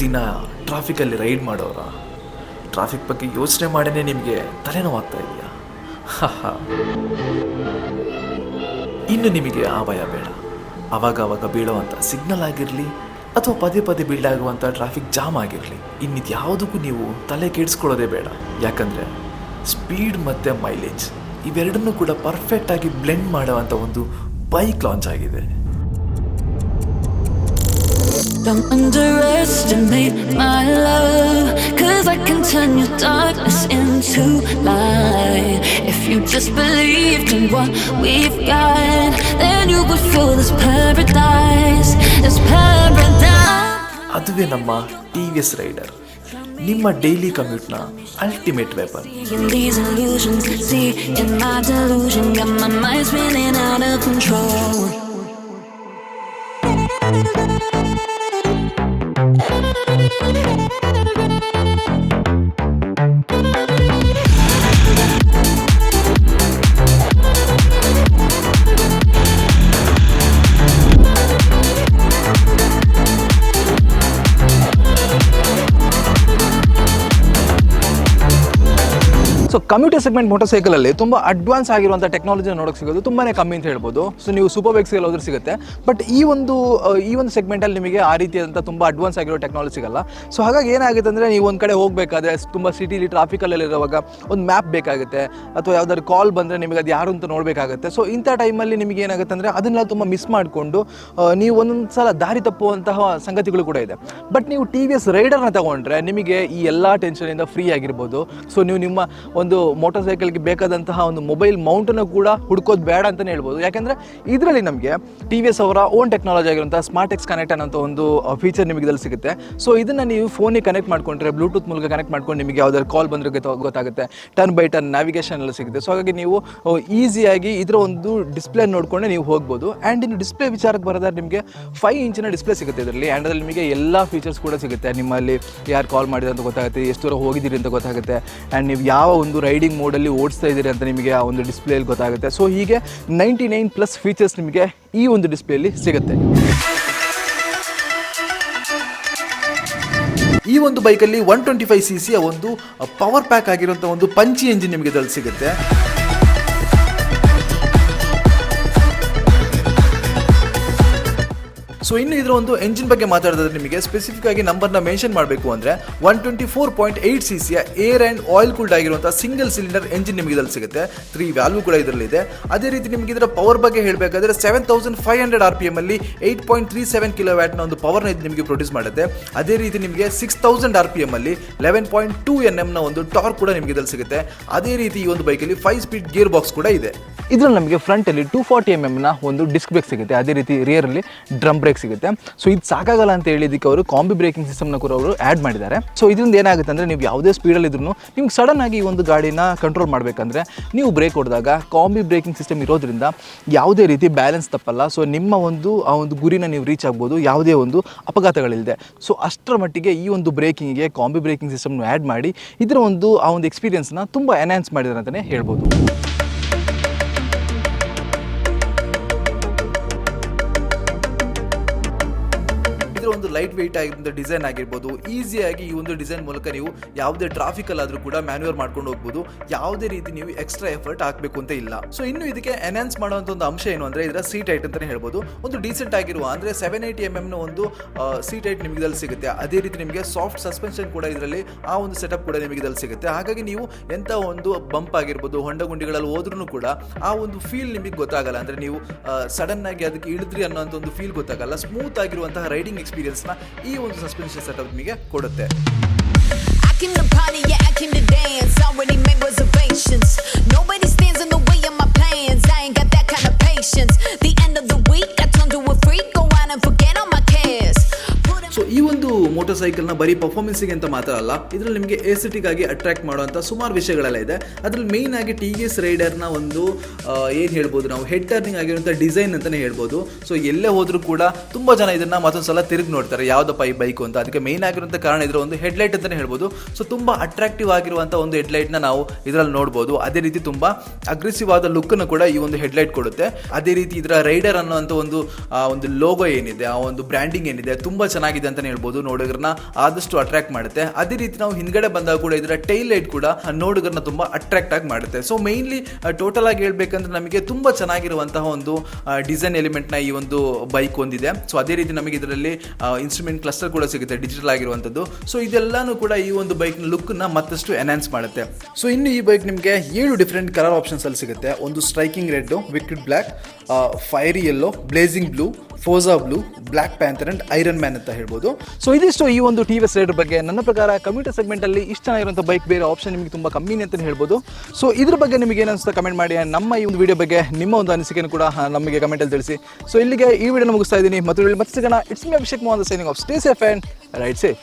ದಿನ ಟ್ರಾಫಿಕಲ್ಲಿ ರೈಡ್ ಮಾಡೋರ ಟ್ರಾಫಿಕ್ ಬಗ್ಗೆ ಯೋಚನೆ ಮಾಡೇ ನಿಮಗೆ ತಲೆನೋವಾಗ್ತಾ ಇದೆಯಾ? ಇನ್ನು ನಿಮಗೆ ಆ ಭಯ ಬೇಡ. ಅವಾಗ ಅವಾಗ ಬೀಳುವಂಥ ಸಿಗ್ನಲ್ ಆಗಿರಲಿ ಅಥವಾ ಪದೇ ಪದೇ ಬೀಳಾಗುವಂಥ ಟ್ರಾಫಿಕ್ ಜಾಮ್ ಆಗಿರಲಿ ಇನ್ನಿದ್ಯಾವುದಕ್ಕೂ ನೀವು ತಲೆ ಕೆಡಿಸ್ಕೊಳ್ಳೋದೇ ಬೇಡ. ಯಾಕಂದರೆ ಸ್ಪೀಡ್ ಮತ್ತು ಮೈಲೇಜ್ ಇವೆರಡನ್ನೂ ಕೂಡ ಪರ್ಫೆಕ್ಟಾಗಿ ಬ್ಲೆಂಡ್ ಮಾಡುವಂಥ ಒಂದು ಬೈಕ್ ಲಾಂಚ್ ಆಗಿದೆ. Don't underestimate my love. Cause I can turn your darkness into light. If you just believed in what we've got, then you would feel this paradise. This paradise. ಅದುವೇ ನಮ್ಮ T V S rider ನಿಮ್ಮ daily ಕಮ್ಯೂಟ್ನ ultimate weapon In these Thank you. So commuter segment motor ಸೈಕಲಲ್ಲಿ ತುಂಬ advance ಆಗಿರುವಂಥ technology ನೋಡೋಕೆ ಸಿಗೋದು ತುಂಬಾ ಕಮ್ಮಿ ಅಂತ ಹೇಳ್ಬೋದು. ಸೊ ನೀವು ಸೂಪರ್ ಬೈಕ್ಸ್ಗೆಲ್ಲ ಹೋದ್ರೆ ಸಿಗುತ್ತೆ. ಬಟ್ ಈ ಒಂದು ಈ ಒಂದು ಸೆಗ್ಮೆಂಟಲ್ಲಿ ನಿಮಗೆ ಆ ರೀತಿಯಾದಂಥ ತುಂಬ ಅಡ್ವಾನ್ಸ್ ಆಗಿರೋ ಟೆಕ್ನಾಲಜಿ ಸಿಗಲ್ಲ. ಸೊ ಹಾಗಾಗಿ ಏನಾಗುತ್ತೆ ಅಂದರೆ ನೀವು ಒಂದು ಕಡೆ ಹೋಗಬೇಕಾದ್ರೆ ತುಂಬ ಸಿಟಿಲಿ ಟ್ರಾಫಿಕಲ್ಲಿರುವಾಗ ಒಂದು ಮ್ಯಾಪ್ ಬೇಕಾಗುತ್ತೆ. ಅಥವಾ ಯಾವ್ದಾದ್ರು ಕಾಲ್ ಬಂದರೆ ನಿಮಗೆ ಅದು ಯಾರು ಅಂತ ನೋಡಬೇಕಾಗುತ್ತೆ. ಸೊ ಇಂಥ ಟೈಮಲ್ಲಿ ನಿಮಗೆ ಏನಾಗುತ್ತೆ ಅಂದರೆ ಅದನ್ನೆಲ್ಲ ತುಂಬ ಮಿಸ್ ಮಾಡಿಕೊಂಡು ನೀವು ಒಂದೊಂದು ಸಲ ದಾರಿ ತಪ್ಪುವಂತಹ ಸಂಗತಿಗಳು ಕೂಡ ಇದೆ. ಬಟ್ ನೀವು ಟಿ ವಿ ಎಸ್ ರೈಡರ್ನ ತಗೊಂಡ್ರೆ ನಿಮಗೆ ಈ ಎಲ್ಲ ಟೆನ್ಷನಿಂದ ಫ್ರೀ ಆಗಿರ್ಬೋದು. ಸೊ ನೀವು ನಿಮ್ಮ ಒಂದು ಮೋಟರ್ ಸೈಕಲ್ಗೆ ಬೇಕಾದಂತಹ ಒಂದು ಮೊಬೈಲ್ ಮೌಂಟನ್ನು ಕೂಡ ಹುಡ್ಕೋದು ಬೇಡ ಅಂತಲೇ ಹೇಳ್ಬೋದು. ಯಾಕೆಂದರೆ ಇದರಲ್ಲಿ ನಮಗೆ ಟಿ ವಿ ಎಸ್ ಅವರ ಓನ್ ಟೆಕ್ನಾಲಜಿ ಆಗಿರುವಂಥ ಸ್ಮಾರ್ಟ್ ಎಕ್ಸ್ ಕನೆಕ್ಟ್ ಅನ್ನೋಂಥ ಒಂದು ಫೀಚರ್ ನಿಮಗೆ ಇದರಲ್ಲಿ ಸಿಗುತ್ತೆ. ಸೊ ಇದನ್ನು ನೀವು ಫೋನಿಗೆ ಕನೆಕ್ಟ್ ಮಾಡ್ಕೊಂಡ್ರೆ ಬ್ಲೂಟೂತ್ ಮೂಲಕ ಕನೆಕ್ಟ್ ಮಾಡ್ಕೊಂಡು ನಿಮಗೆ ಯಾವುದಾದ್ರು ಕಾಲ್ ಬಂದರೆ ಗೊತ್ತಾಗುತ್ತೆ. ಟರ್ನ್ ಬೈ ಟರ್ನ್ ನ್ಯಾವಿಗೇಷನ್ ಎಲ್ಲ ಸಿಗುತ್ತೆ. ಸೊ ಹಾಗಾಗಿ ನೀವು ಈಸಿಯಾಗಿ ಇದರ ಒಂದು ಡಿಸ್ಪ್ಲೇ ನೋಡಿಕೊಂಡೆ ನೀವು ಹೋಗ್ಬೋದು. ಆ್ಯಂಡ್ ಇನ್ನು ಡಿಸ್ಪ್ಲೇ ವಿಚಾರಕ್ಕೆ ಬರೋದಾದ್ರೆ ನಿಮಗೆ ಫೈವ್ ಇಂಚಿನ ಡಿಸ್ಪ್ಲೇ ಸಿಗುತ್ತೆ ಇದರಲ್ಲಿ. ಆ್ಯಂಡ್ ಅದರಲ್ಲಿ ನಿಮಗೆ ಎಲ್ಲ ಫೀಚರ್ಸ್ ಕೂಡ ಸಿಗುತ್ತೆ. ನಿಮ್ಮಲ್ಲಿ ಯಾರು ಕಾಲ್ ಮಾಡಿದ್ರೆ ಅಂತ ಗೊತ್ತಾಗುತ್ತೆ, ಎಷ್ಟು ದೂರ ಹೋಗಿದ್ದೀರಿ ಅಂತ ಗೊತ್ತಾಗುತ್ತೆ. ಆ್ಯಂಡ್ ನೀವು ಯಾವ ಒಂದು ರೈಡಿಂಗ್ ಮೋಡಲ್ಲಿ ಓಡಿಸ್ತಾ ಇದ್ದೀರಿ ಅಂತ ನಿಮಗೆ ಆ ಒಂದು ಡಿಸ್ಪ್ಲೇಲಿ ಗೊತ್ತಾಗುತ್ತೆ. ಸೊ ಹೀಗೆ ನೈಂಟಿ ನೈನ್ ಪ್ಲಸ್ ಫೀಚರ್ಸ್ ನಿಮಗೆ ಈ ಒಂದು ಡಿಸ್ಪ್ಲೇಲಿ ಸಿಗುತ್ತೆ. ಈ ಒಂದು ಬೈಕಲ್ಲಿ ಒನ್ ಟ್ವೆಂಟಿ ಫೈವ್ ಸಿ ಸಿಯ ಒಂದು ಪವರ್ ಪ್ಯಾಕ್ ಆಗಿರುವಂಥ ಒಂದು ಪಂಚಿ ಎಂಜಿನ್ ನಿಮಗೆ ಸಿಗುತ್ತೆ. ಸೊ ಇನ್ನು ಇದರ ಒಂದು ಎಂಜಿನ್ ಬಗ್ಗೆ ಮಾತಾಡಿದ್ರೆ ನಿಮಗೆ ಸ್ಪೆಸಿಫಿಕ್ ಆಗಿ ನಂಬರ್ನ ಮೆನ್ಷನ್ ಮಾಡಬೇಕು ಅಂದರೆ one twenty four point eight C ಸಿಯ ಏರ್ ಆ್ಯಂಡ್ ಆಯಿಲ್ ಕೂಲ್ಡ್ ಆಗಿರುವಂಥ ಸಿಂಗಲ್ ಸಿಲಿಂಡರ್ ಎಂಜಿನ್ ನಿಮಗೆ ಇದರಲ್ಲಿ ಸಿಗುತ್ತೆ. ತ್ರೀ ವ್ಯಾಲ್ಯೂ ಕೂಡ ಇದರಲ್ಲಿದೆ ಅದೇ ರೀತಿ ನಿಮಗೆ ಇದರ ಪವರ್ ಬಗ್ಗೆ ಹೇಳಬೇಕಾದ್ರೆ seven thousand five hundred R P M ಅಲ್ಲಿ eight point three seven kilo ವ್ಯಾಟ್ನ ಒಂದು ಪವರ್ನ ಇದು ನಿಮಗೆ ಪ್ರೊಡ್ಯೂಸ್ ಮಾಡುತ್ತೆ. ಅದೇ ರೀತಿ ನಿಮಗೆ six thousand R P M ಅಲ್ಲಿ ಲೆವೆನ್ ಪಾಯಿಂಟ್ ಟೂ ಎನ್ ಎಮ್ನ ಒಂದು ಟಾರ್ ಕೂಡ ನಿಮಗೆ ಇದರಲ್ಲಿ ಸಿಗುತ್ತೆ. ಅದೇ ರೀತಿ ಈ ಒಂದು ಬೈಕಲ್ಲಿ ಫೈವ್ ಸ್ಪೀಡ್ ಗೇರ್ ಬಾಕ್ಸ್ ಕೂಡ ಇದೆ. ಇದರಲ್ಲಿ ನಮಗೆ ಫ್ರಂಟಲ್ಲಿ ಟೂ ಫಾರ್ಟಿ ಎಂ ಎಮ್ನ ಒಂದು ಡಿಸ್ಕ್ ಬ್ರೇಕ್ ಸಿಗುತ್ತೆ. ಅದೇ ರೀತಿ ರಿಯರಲ್ಲಿ ಡ್ರಮ್ ಬ್ರೇಕ್ ಸಿಗುತ್ತೆ. ಸೊ ಇದು ಸಾಕಾಗಲ್ಲ ಅಂತ ಹೇಳಿದಕ್ಕೆ ಅವರು ಕಾಂಬಿ ಬ್ರೇಕಿಂಗ್ ಸಿಸ್ಟಮ್ನ ಕೂಡ ಅವರು ಆ್ಯಡ್ ಮಾಡಿದ್ದಾರೆ. ಸೊ ಇದರಿಂದ ಏನಾಗುತ್ತೆ ಅಂದರೆ ನೀವು ಯಾವುದೇ ಸ್ಪೀಡಲ್ಲಿ ಇದ್ರೂ ನಿಮ್ಗೆ ಸಡನ್ ಆಗಿ ಒಂದು ಗಾಡಿನ ಕಂಟ್ರೋಲ್ ಮಾಡಬೇಕಂದ್ರೆ ನೀವು ಬ್ರೇಕ್ ಹೊಡೆದಾಗ ಕಾಂಬಿ ಬ್ರೇಕಿಂಗ್ ಸಿಸ್ಟಮ್ ಇರೋದ್ರಿಂದ ಯಾವುದೇ ರೀತಿ ಬ್ಯಾಲೆನ್ಸ್ ತಪ್ಪಲ್ಲ. ಸೊ ನಿಮ್ಮ ಒಂದು, ಆ ಒಂದು ಗುರಿನ ನೀವು ರೀಚ್ ಆಗ್ಬೋದು. ಯಾವುದೇ ಒಂದು ಅಪಘಾತಗಳಿಲ್ಲದೆ. ಸೊ ಅಷ್ಟರ ಮಟ್ಟಿಗೆ ಈ ಒಂದು ಬ್ರೇಕಿಂಗಿಗೆ ಕಾಂಬಿ ಬ್ರೇಕಿಂಗ್ ಸಿಸ್ಟಮ್ನ ಆ್ಯಡ್ ಮಾಡಿ ಇದರ ಒಂದು, ಆ ಒಂದು ಎಕ್ಸ್ಪೀರಿಯನ್ಸ್ನ ತುಂಬ ಎನ್ಹ್ಯಾನ್ಸ್ ಮಾಡಿದ್ದಾರೆ ಅಂತಲೇ ಹೇಳ್ಬೋದು. ಒಂದು ಲೈಟ್ ವೆಯ್ಟ್ ಆಗಿರೋ ಡಿಸೈನ್ ಆಗಿರ್ಬೋದು ಈಸಿಯಾಗಿ ಈ ಒಂದು ಡಿಸೈನ್ ಮೂಲಕ ನೀವು ಯಾವುದೇ ಟ್ರಾಫಿಕ್ ಆದ್ರೂ ಕೂಡ ಮ್ಯಾನ್ಯೂರ್ ಮಾಡ್ಕೊಂಡು ಹೋಗ್ಬೋದು. ಯಾವುದೇ ರೀತಿ ನೀವು ಎಕ್ಸ್ಟ್ರಾ ಎಫರ್ಟ್ ಹಾಕಬೇಕು ಅಂತ ಇಲ್ಲ. ಸೊ ಇನ್ನು ಇದಕ್ಕೆ ಎನ್ಹಾನ್ಸ್ ಮಾಡುವಂಥ ಒಂದು ಅಂಶ ಏನು ಅಂದರೆ ಇದರ ಸೀಟ್ ಐಟ್ ಅಂತಲೇ ಹೇಳ್ಬೋದು. ಒಂದು ಡೀಸೆಂಟ್ ಆಗಿರುವ ಅಂದರೆ ಸೆವೆನ್ ಏಯ್ಟಿ ಎಂ ಎಮ್ನ ಒಂದು ಸೀಟ್ ಐಟ್ ನಿಮಗೆ ಇದರಲ್ಲಿ ಸಿಗುತ್ತೆ. ಅದೇ ರೀತಿ ನಿಮಗೆ ಸಾಫ್ಟ್ ಸಸ್ಪೆನ್ಷನ್ ಕೂಡ ಇದರಲ್ಲಿ ಆ ಒಂದು ಸೆಟಪ್ ಕೂಡ ನಿಮಗೆ ಇದರಲ್ಲಿ ಸಿಗುತ್ತೆ. ಹಾಗಾಗಿ ನೀವು ಎಂಥ ಒಂದು ಬಂಪ್ ಆಗಿರ್ಬೋದು, ಹೊಂಡ ಗುಂಡಿಗಳಲ್ಲಿ ಹೋದ್ರೂ ಕೂಡ ಆ ಒಂದು ಫೀಲ್ ನಿಮಗೆ ಗೊತ್ತಾಗಲ್ಲ. ಅಂದ್ರೆ ನೀವು ಸಡನ್ ಆಗಿ ಅದಕ್ಕೆ ಇಳಿದ್ರಿ ಅನ್ನೋಂಥ ಒಂದು ಫೀಲ್ ಗೊತ್ತಾಗಲ್ಲ. ಸ್ಮೂತ್ ಆಗಿರುವಂತಹ ರೈಡಿಂಗ್ ಎಕ್ಸ್ಪೀರಿಯನ್ಸ್ ನ ಈ ಒಂದು ಸಸ್ಪೆನ್ಷನ್ ಸೆಟಪ್ ನಿಮಗೆ ಕೊಡುತ್ತೆ I came to party, yeah, I came to dance. Already made reservations. Nobody motor ಸೈಕಲ್ನ ಬರೀ ಪರ್ಫಾರ್ಮೆನ್ಸಿಗೆ ಅಂತ ಮಾತ್ರ ಅಲ್ಲ, ಇದರಲ್ಲಿ ನಿಮಗೆ ಎಸಿಟಿಗಾಗಿ ಅಟ್ರಾಕ್ಟ್ ಮಾಡುವಂತ ಸುಮಾರು ವಿಷಯಗಳೆಲ್ಲ ಇದೆ. ಅದರಲ್ಲಿ ಮೇನ್ ಆಗಿ ಟಿ ಎಸ್ ರೈಡರ್ನ ಒಂದು ಏನ್ ಹೇಳ್ಬೋದು ನಾವು ಹೆಡ್ ಟರ್ನಿಂಗ್ ಆಗಿರುವಂಥ ಡಿಸೈನ್ ಅಂತಾನೆ ಹೇಳ್ಬೋದು. ಸೊ ಎಲ್ಲೇ ಹೋದರೂ ಕೂಡ ತುಂಬಾ ಜನ ಇದನ್ನ ಮತ್ತೊಂದು ಸಲ ತಿರುಗಿ ನೋಡ್ತಾರೆ, ಯಾವುದಪ್ಪ ಈ ಬೈಕ್ ಅಂತ. ಅದಕ್ಕೆ ಮೇನ್ ಆಗಿರುವಂತ ಕಾರಣ ಇದರ ಒಂದು ಹೆಡ್ಲೈಟ್ ಅಂತಾನೆ ಹೇಳ್ಬೋದು. ಸೊ ತುಂಬಾ ಅಟ್ರಾಕ್ಟಿವ್ ಆಗಿರುವಂಥ ಒಂದು ಹೆಡ್ಲೈಟ್ನ ನಾವು ಇದರಲ್ಲಿ ನೋಡ್ಬೋದು. ಅದೇ ರೀತಿ ತುಂಬಾ ಅಗ್ರೆಸಿವ್ ಆದ ಲುಕ್ಕನ್ನು ಕೂಡ ಈ ಒಂದು ಹೆಡ್ಲೈಟ್ ಕೊಡುತ್ತೆ. ಅದೇ ರೀತಿ ಇದರ ರೈಡರ್ ಅನ್ನುವಂಥ ಒಂದು ಒಂದು ಲೋಗೋ ಏನಿದೆ, ಆ ಒಂದು ಬ್ರ್ಯಾಂಡಿಂಗ್ ಏನಿದೆ, ತುಂಬಾ ಚೆನ್ನಾಗಿದೆ ಅಂತಾನೆ ಹೇಳ್ಬೋದು ನೋಡಿದ್ರನ್ನ ಆದಷ್ಟು ಅಟ್ರಾಕ್ಟ್ ಮಾಡುತ್ತೆ. ಅದೇ ರೀತಿ ನಾವು ಹಿಂದ್ಗಡೆ ಬಂದಾಗ ಕೂಡ ಇದರ ಟೈಲ್ ಲೈಟ್ ಕೂಡ ನೋಡುಗರನ್ನ ತುಂಬಾ ಅಟ್ರಾಕ್ಟ್ ಆಗಿ ಮಾಡುತ್ತೆ. ಸೊ ಮೇನ್ಲಿ ಟೋಟಲ್ ಆಗಿ ಹೇಳ್ಬೇಕಂದ್ರೆ ನಮಗೆ ತುಂಬಾ ಚೆನ್ನಾಗಿರುವಂತಹ ಒಂದು ಡಿಸೈನ್ ಎಲಿಮೆಂಟ್ನ ಈ ಒಂದು ಬೈಕ್ ಹೊಂದಿದೆ ಸೊ ಅದೇ ರೀತಿ ನಮಗೆ ಇದರಲ್ಲಿ ಇನ್ಸ್ಟ್ರೂಮೆಂಟ್ ಕ್ಲಸ್ಟರ್ ಕೂಡ ಸಿಗುತ್ತೆ ಡಿಜಿಟಲ್ ಆಗಿರುವಂಥದ್ದು. ಸೊ ಇದೆಲ್ಲಾನು ಕೂಡ ಈ ಒಂದು ಬೈಕ್ ಲುಕ್ನ ಮತ್ತಷ್ಟು ಎನ್ಹಾನ್ಸ್ ಮಾಡುತ್ತೆ. ಸೊ ಇನ್ನು ಈ ಬೈಕ್ ನಿಮಗೆ ಏಳು ಡಿಫ್ರೆಂಟ್ ಕಲರ್ ಆಪ್ಷನ್ಸ್ ಅಲ್ಲಿ ಸಿಗುತ್ತೆ. ಒಂದು striking red wicked black fiery yellow blazing blue ಫೋಸಾ blue black panther and iron man ಅಂತ ಹೇಳ್ಬೋದು. ಸೊ ಇದಿಷ್ಟು ಈ ಒಂದು ಟಿ ವಿ ಎಸ್ ರೈಡರ್ ಬಗ್ಗೆ. ನನ್ನ ಪ್ರಕಾರ ಕಮ್ಯೂಟರ್ ಸೆಗ್ಮೆಂಟಲ್ಲಿ ಇಷ್ಟ ಚೆನ್ನಾಗಿರುವಂಥ ಬೈಕ್ ಬೇರೆ ಆಪ್ಷನ್ ನಿಮಗೆ ತುಂಬ ಕಮ್ಮಿನೇ ಅಂತಲೇ ಹೇಳ್ಬೋದು. ಸೊ ಇದ್ರ ಬಗ್ಗೆ ನಿಮಗೆ ಏನು ಕಮೆಂಟ್ ಮಾಡಿ. ನಮ್ಮ ಈ ಒಂದು ವಿಡಿಯೋ ಬಗ್ಗೆ ನಿಮ್ಮ ಒಂದು ಅನಿಸಿಕೆಯನ್ನು ಕೂಡ ನಮಗೆ ಕಮೆಂಟಲ್ಲಿ ತಿಳಿಸಿ. ಸೊ ಇಲ್ಲಿಗೆ ಈ ವಿಡಿಯೋ ಮುಗಿಸ್ತಾ ಇದ್ದೀನಿ. ಮತ್ತು ಮತ್ತೆ ಸಿಗೋಣ. It's me Abhishek Mohan signing off stay safe and ride safe